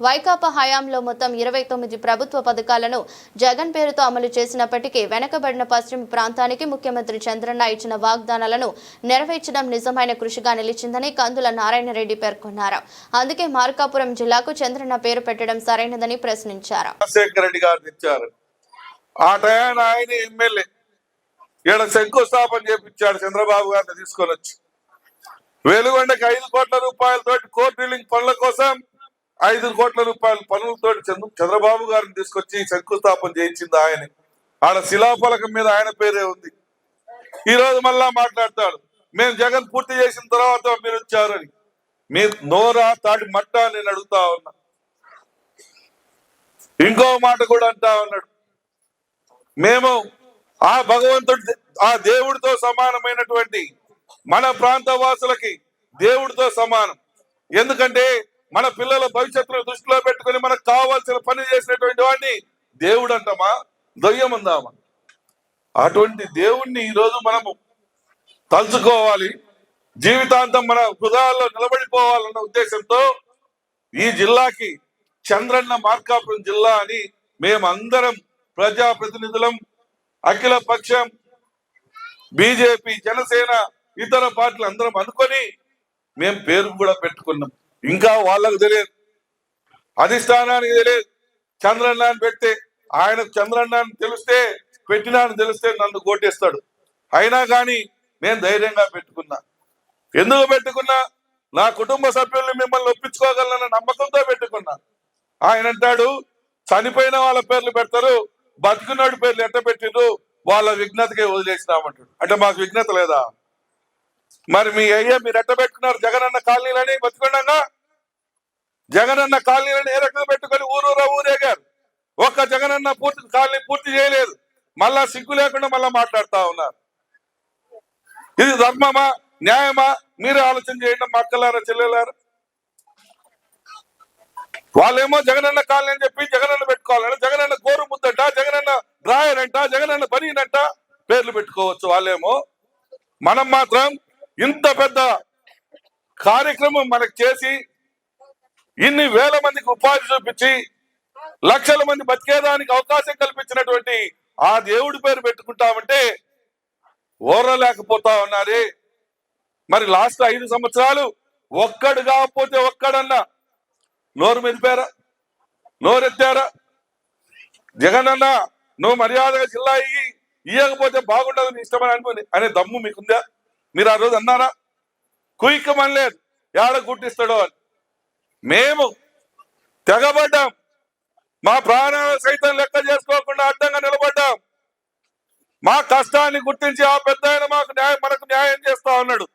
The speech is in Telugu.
వైకాపా హయాంలో మొత్తం ఇరవై తొమ్మిది ప్రభుత్వ పథకాలను జగన్ పేరుతో అమలు చేసినప్పటికీ వెనకబడిన పశ్చిమ ప్రాంతానికి ముఖ్యమంత్రి చంద్రన్న ఇచ్చిన వాగ్దానాలను నెరవేర్చడం నిజమైన కృషిగా నిలిచిందని కందుల నారాయణరెడ్డి పేర్కొన్నారు. అందుకే మార్కాపురం జిల్లాకు చంద్రన్న పేరు పెట్టడం సరైనదని ప్రశ్నించారు. ఈడ శంకుస్థాపన చేపించాడు చంద్రబాబు గారిని తీసుకొని వచ్చి వెలుగొండకి ఐదు కోట్ల రూపాయలతోటి కోర్టు డ్రిల్లింగ్ పనుల కోసం ఐదు కోట్ల రూపాయల పనులతో చంద్ర చంద్రబాబు గారిని తీసుకొచ్చి శంకుస్థాపన చేయించింది ఆయన. ఆడ శిలాఫలకం మీద ఆయన పేరే ఉంది. ఈ రోజు మళ్ళా మాట్లాడతాడు. మేము జగన్ పూర్తి చేసిన తర్వాత మీరు వచ్చారని మీ నోరా తాటి మట్ట నేను అడుగుతా ఉన్నా. ఇంకో మాట కూడా అంటా ఉన్నాడు. మేము ఆ భగవంతుడి ఆ దేవుడితో సమానమైనటువంటి మన ప్రాంత వాసులకి దేవుడితో సమానం. ఎందుకంటే మన పిల్లల భవిష్యత్తును దృష్టిలో పెట్టుకుని మనకు కావాల్సిన పని చేసినటువంటి వాడిని దేవుడు అంటామా? దొయ్యం అందామా? అటువంటి దేవుణ్ణి ఈరోజు మనము తలుచుకోవాలి. జీవితాంతం మన హృదయాల్లో నిలబడిపోవాలన్న ఉద్దేశంతో ఈ జిల్లాకి చంద్రన్న మార్కాపురం జిల్లా అని మేమందరం ప్రజాప్రతినిధులం అఖిల పక్షం బీజేపీ జనసేన ఇతర పార్టీలు అందరం అనుకొని మేము పేరు కూడా పెట్టుకున్నాం. ఇంకా వాళ్ళకు తెలియదు. అధిష్టానానికి తెలియదు. చంద్రన్న అని పెడితే ఆయన చంద్రన్న అని తెలిస్తే పెట్టినా అని తెలిస్తే నన్ను కోటేస్తాడు. అయినా కానీ నేను ధైర్యంగా పెట్టుకున్నా. ఎందుకు పెట్టుకున్నా? నా కుటుంబ సభ్యుల్ని మిమ్మల్ని ఒప్పించుకోగలనన్న నమ్మకంతో పెట్టుకున్నా. ఆయన అంటాడు చనిపోయిన వాళ్ళ పేర్లు పెడతారు బతికున్నాడు పేర్లు ఎట్ట పెట్టిండ్రు? వాళ్ళ విఘ్నతకే వదిలేసినామంటాడు. అంటే మాకు విఘ్నత లేదా? మరి మీ అయ్యా మీరు ఎట్ట పెట్టుకున్నారు? జగన్ అన్న కాలనీలని బతుకున్నాగా జగనన్న కాలనీలను ఏ రకంగా పెట్టుకొని ఊరూరా ఊరేగారు? ఒక్క జగనన్న పూర్తి కాలనీ పూర్తి చేయలేదు. మళ్ళా సిగ్గు లేకుండా మళ్ళా మాట్లాడుతా ఉన్నారు. ఇది ధర్మమా? న్యాయమా? మీరు ఆలోచన చేయండి మా అక్కలారా చెల్లెలారా. వాళ్ళేమో జగనన్న కాలనీ అని చెప్పి జగనన్న పెట్టుకోవాలంట జగనన్న గోరు ముద్దంట జగనన్న డ్రాయర్ అంట జగనన్న బనీనంట పేర్లు పెట్టుకోవచ్చు వాళ్ళేమో. మనం మాత్రం ఇంత పెద్ద కార్యక్రమం మనకు చేసి ఇన్ని వేల మందికి ఉపాధి చూపించి లక్షల మంది బతికేదానికి అవకాశం కల్పించినటువంటి ఆ దేవుడి పేరు పెట్టుకుంటామంటే ఓర్రలేకపోతా ఉన్నారే. మరి లాస్ట్ ఐదు సంవత్సరాలు ఒక్కడు కాకపోతే ఒక్కడన్నా నోరు మెదిపారా? నోరెత్తారా? జగన్ అన్న నువ్వు మర్యాదగా జిల్లా ఇయ్యి ఇయ్యకపోతే బాగుండదు నీ ఇష్టమని అనుకుని అనే దమ్ము మీకుందా? మీరు ఆ రోజు అన్నారా? కుయిక్కమని లేదు ఏడ గుర్తిస్తాడో అని. మేము తెగబడ్డాం. మా ప్రాణాలు సైతం లెక్క చేసుకోకుండా అడ్డంగా నిలబడ్డాం. మా కష్టాన్ని గుర్తించి ఆ పెద్ద మాకు న్యాయం మనకు న్యాయం చేస్తా ఉన్నాడు.